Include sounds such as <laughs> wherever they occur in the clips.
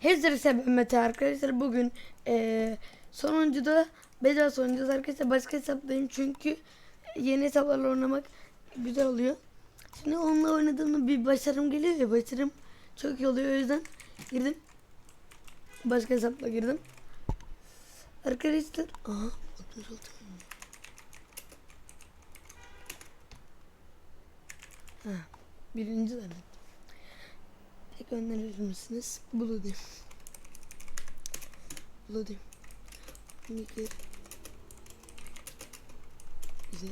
Herkese ben Mete arkadaşlar bugün eee sonuncuda bedava sonuncuyuz arkadaşlar başka hesaplayayım çünkü yeni hesaplarla oynamak güzel oluyor. Şimdi onunla oynadığımda bir başarım geliyor ya başarım çok iyi oluyor o yüzden girdim. Başka hesapla girdim. Arkadaşlar aha 66 Ha, birinci zaten. Önerir misiniz? Bloody. Bloody. Nicker. Güzel.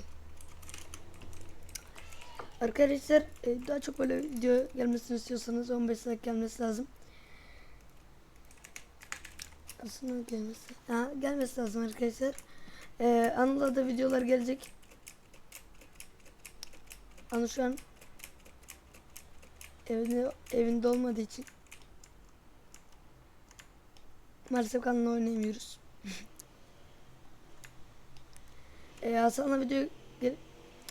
Arkadaşlar e, daha çok böyle video gelmesini istiyorsanız 15 like gelmesi lazım. Aslında gelmesi. Ha, gelmesi lazım arkadaşlar. Ee, Anıl'a da videolar gelecek. Anıl şu an evinde, evinde olmadığı için maalesef kanalda oynayamıyoruz. <laughs> e, Hasan'la video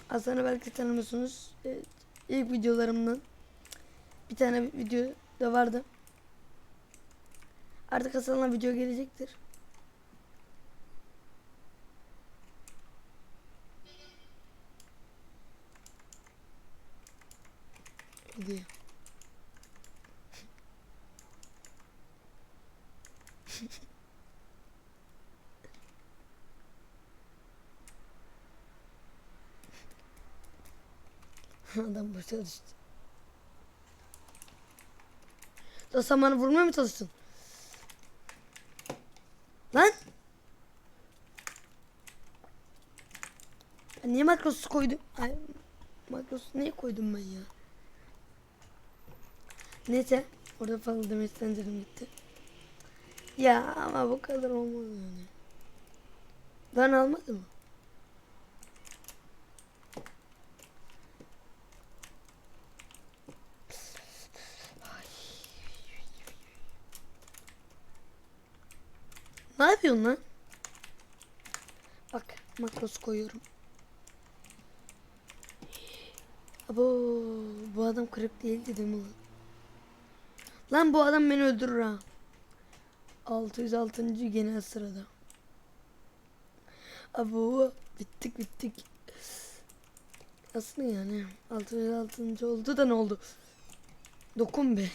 Hasan'ı belki tanımıyorsunuz. E, ilk videolarımdan bir tane video da vardı. Artık Hasan'la video gelecektir. Video. <laughs> Adam boşa düştü. Ya sen bana vurmaya mı çalıştın? Lan! Ben niye makrosu koydum? Ay, makrosu niye koydum ben ya? Neyse. Orada fazla canım gitti. Ya ama bu kadar olmaz yani. Ben almadım? Ne yapıyorsun lan? Bak makros koyuyorum. Abo bu adam kırık değil mi lan? Lan bu adam beni öldürür ha. 606. genel sırada. Abo bittik bittik. Aslında yani 606. oldu da ne oldu? Dokun be.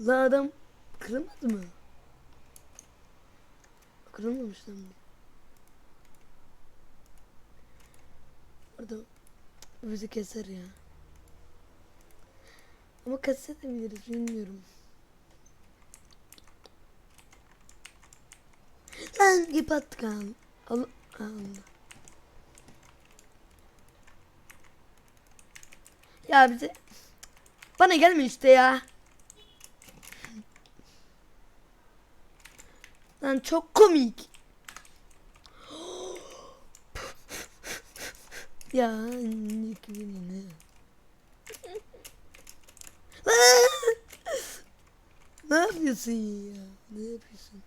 Lan adam kırılmadı mı? Kırılmamış lan bu. Orada bizi keser ya. Ama kesebiliriz bilmiyorum. Lan ip attık al. Al. Ya bize bana gelme işte ya. Lan çok komik. <gasps> ya ne ne? <laughs> ne yapıyorsun ya? Ne yapıyorsun?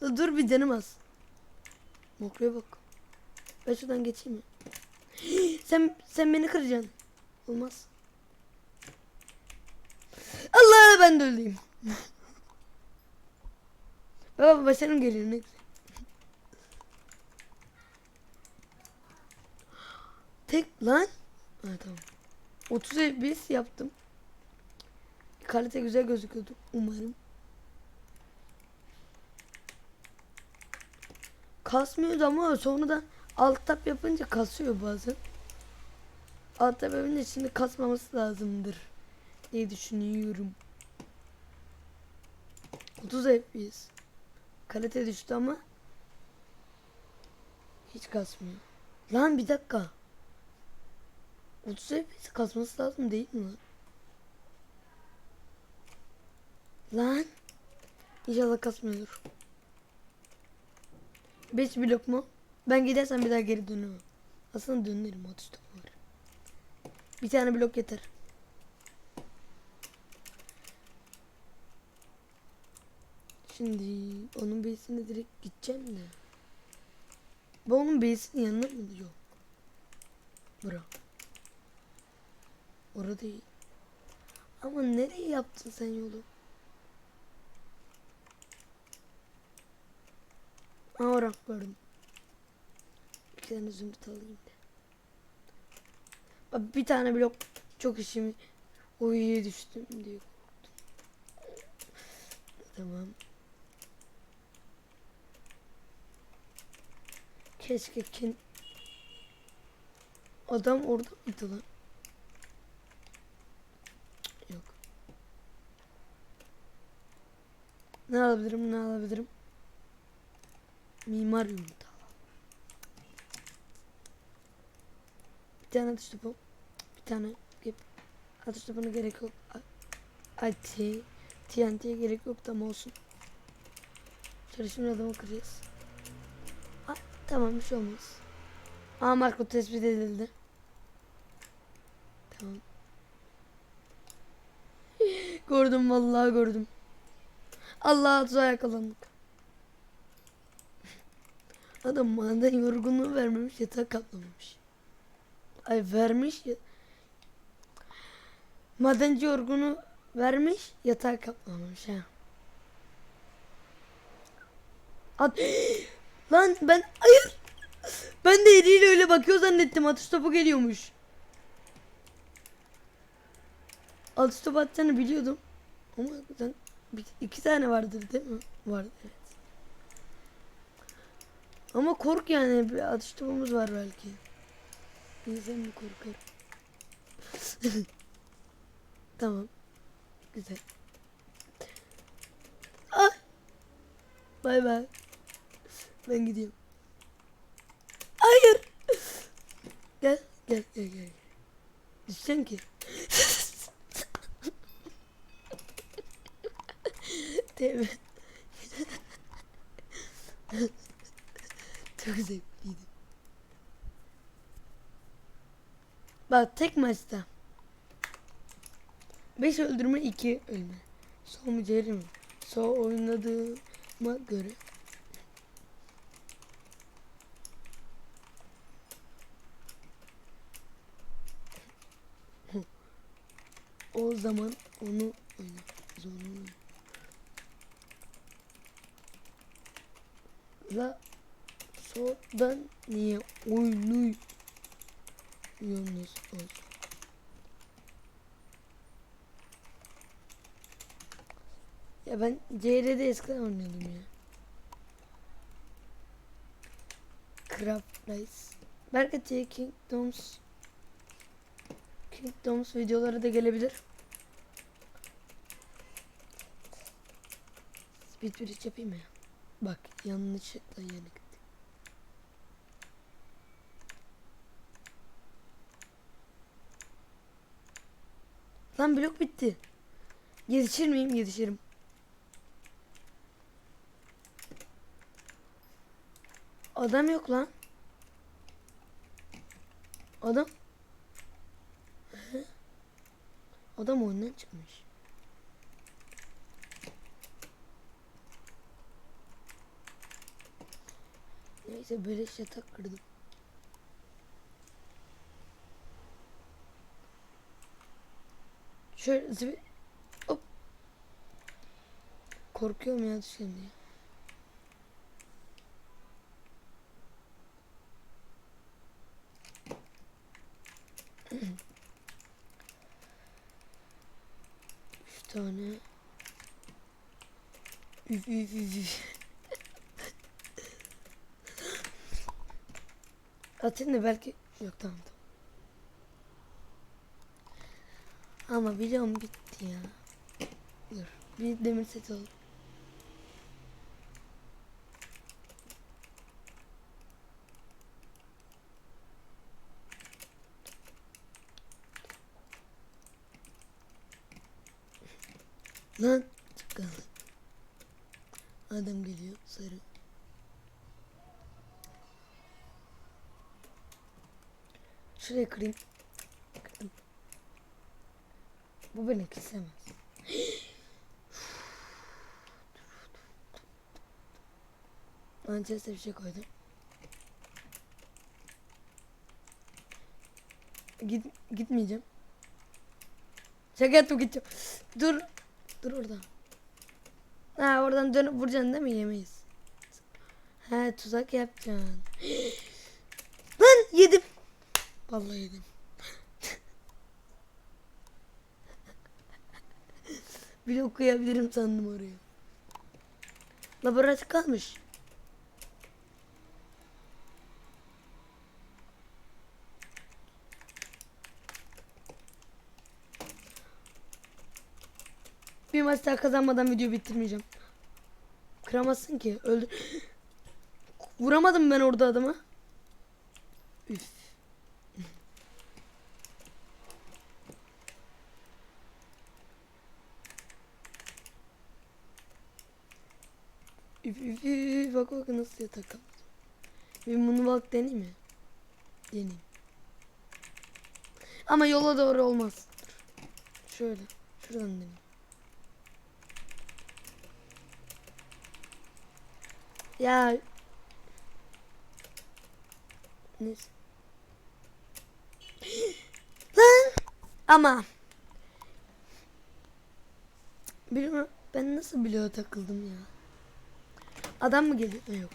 Dur, bir canım az. Mokroya bak. Ben şuradan geçeyim mi? sen sen beni kıracaksın. Olmaz. Allah ben de öleyim. <laughs> Baba başarım geliyor ne. <gasps> Tek lan. Ha, tamam. 30 FPS yaptım. Kalite güzel gözüküyordu umarım. Kasmıyordu ama sonra da alt tab yapınca kasıyor bazen. Alt tab yapınca şimdi kasmaması lazımdır diye düşünüyorum. 30 FPS. Kalite düştü ama hiç kasmıyor. Lan bir dakika. 30 FPS kasması lazım değil mi lan? Lan. İnşallah kasmıyordur. 5 blok mu? Ben gidersem bir daha geri dönemem. Aslında dönerim 30 var. Bir tane blok yeter. Şimdi onun base'ine direkt gideceğim de. Bu onun base'inin yanına mı? Yok. Bura. Orada değil. Ama nereye yaptın sen yolu? Aa orak gördüm. Bir tane zümrüt alayım. Bak bir tane blok çok işimi uyuya düştüm diye korktum. Tamam. Keşke kin... Adam orada mıydı lan? Yok. Ne alabilirim ne alabilirim? Mimar yumurta. Bir tane atış topu. Bir tane gep. Atış topuna gerek yok. Ay. TNT'ye gerek yok tam olsun. Şimdi adamı kıracağız. Aa, tamam bir şey olmaz. Aa Marco tespit edildi. Tamam. <laughs> gördüm vallahi gördüm. Allah tuzağa yakalandık. Adam maden yorgunluğu vermemiş yatak kaplamamış. Ay vermiş. Madenci yorgunu vermiş yatak kaplamamış ha. At <gasps> Lan ben hayır. Ben de eliyle öyle bakıyor zannettim. Atış topu geliyormuş. Atış topu atacağını biliyordum. Ama iki tane vardır değil mi? Vardı. Ama kork yani bir atış topumuz var belki. İnsan mı korkar? <laughs> tamam. Güzel. Ah. Bay bay. Ben gidiyorum. Hayır. Gel gel gel gel. Düşeceksin ki. <laughs> Değil Çok zevkliydi. Bak tek maçta. 5 öldürme 2 ölme. Son mu ceri mi? Son oynadığıma göre. o zaman onu oyna. Zorunu oyna. La sodan niye oynuyorsunuz olsun? Ya ben CR'de eskiden oynuyordum ya. Craft Rice. Belki T Kingdoms Kingdoms videoları da gelebilir. Speed bridge yapayım mı? Bak yanlışlıkla yanık. Lan blok bitti. Yetişir miyim? Yetişirim. Adam yok lan. Adam. Adam oyundan çıkmış. Neyse böyle yatak kırdım. Şöyle zıbi... Hop. Korkuyorum ya düşen diye. <clears throat> Üç tane. Üf üf üf üf. <laughs> Atayım da belki... Yok tamam tamam. Ama biliyorum bitti ya. Dur. Bir demir set al. Lan çıkalım. Adam geliyor sarı. Şuraya kırayım. Kırdım. Bu beni kesemez. Manchester bir şey koydum. Git, gitmeyeceğim. Şaka yapıp gideceğim. Dur. Dur orada. Ha oradan dönüp vuracaksın değil mi? Yemeyiz. He tuzak yapacaksın. <gasps> Lan yedim. Vallahi yedim. Bir okuyabilirim sandım orayı. Laboratuvar kalmış. Bir maç daha kazanmadan video bitirmeyeceğim. Kıramazsın ki. Öldü. <gasps> Vuramadım ben orada adamı. Üf, üf, üf. Bak bak nasıl yatak. Bir bunu bak deneyeyim mi? Deneyeyim. Ama yola doğru olmaz. Şöyle. Şuradan deneyeyim. Ya. Neyse. <gasps> Lan. Ama. Bilmiyorum. Ben nasıl bloğa takıldım ya. Adam mı geliyor? Yok.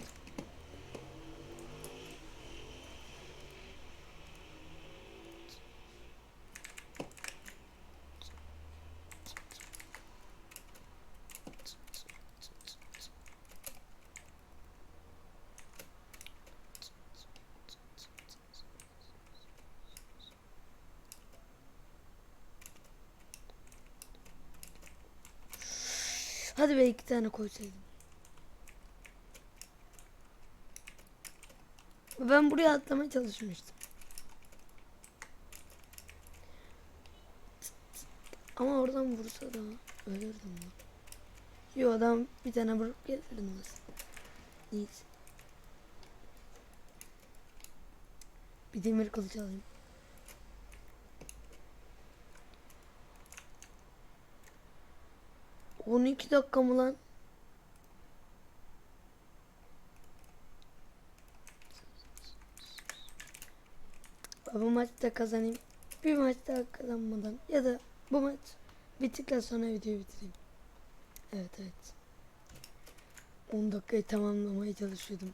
Hadi be iki tane koysaydım. Ben buraya atlamaya çalışmıştım. Ama oradan vursa da ölürdüm. Yo adam bir tane vurup gelirdim aslında. Neyse. Bir demir kılıç alayım. On iki dakika mı lan? Bu maçta kazanayım. Bir maç daha kazanmadan ya da bu maç bittikten sonra videoyu bitireyim. Evet evet. 10 dakikayı tamamlamaya çalışıyordum.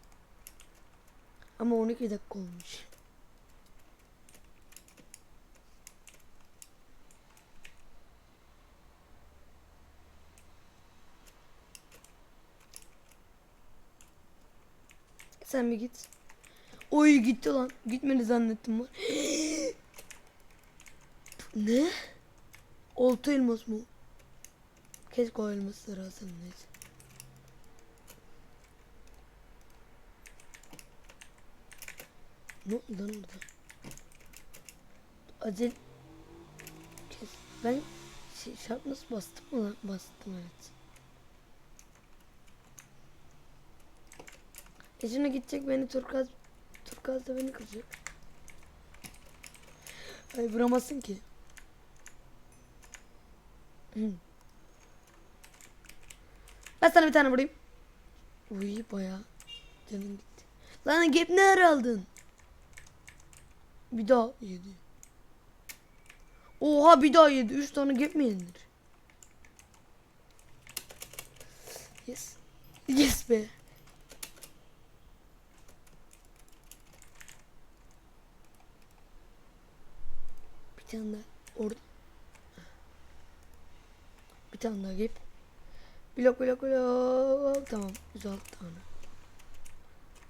Ama 12 dakika olmuş. Sen bir git. Oy gitti lan. Gitmedi zannettim var. <gasps> ne? Oltu elmas mı? Keşke o elmasları alsam neyse. Ne oldu lan orada? Acil Kes. Ben şey, şart nasıl bastım mı lan? Bastım evet. E şimdi gidecek beni turkaz turkaz da beni kıracak. Ay vuramazsın ki. <clears throat> Ben sana bir tane vurayım. Uy baya canım gitti. Lan gap ne ara aldın? Bir daha yedi. Oha bir daha yedi. Üç tane gap mi yenir? Yes. Yes be. Bir tane daha. Orada. Bir tane daha gap. Blok blok blok. Tamam. Güzel tane.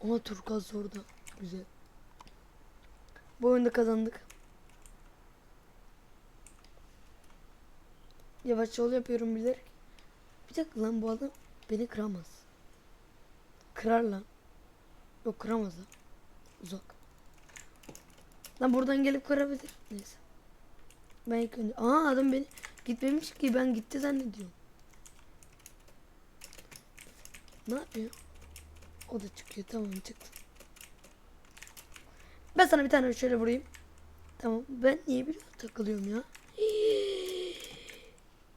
Ama turkuaz orada. Güzel. Bu oyunda kazandık. Yavaş yol yapıyorum bilerek. Bir dakika lan bu adam beni kıramaz. Kırar lan. Yok kıramaz lan. Uzak. Lan buradan gelip kırabilir. Neyse. Ben ilk önce... Aa adam beni gitmemiş ki ben gitti zannediyorum. Ne yapıyor? O da çıkıyor. Tamam çıktı. Ben sana bir tane şöyle vurayım. Tamam. Ben niye bir takılıyorum ya? <gasps>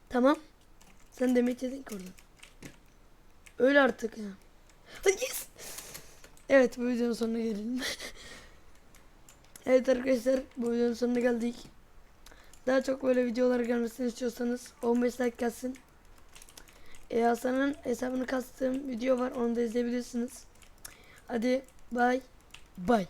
Tamam. Sen demek yedin ki oradan. Öyle artık ya. Yes. Evet bu videonun sonuna gelelim. <laughs> evet arkadaşlar bu videonun sonuna geldik. Daha çok böyle videolar gelmesini istiyorsanız 15 like gelsin. E, Hasan'ın hesabını kastığım video var onu da izleyebilirsiniz. Hadi bay bay.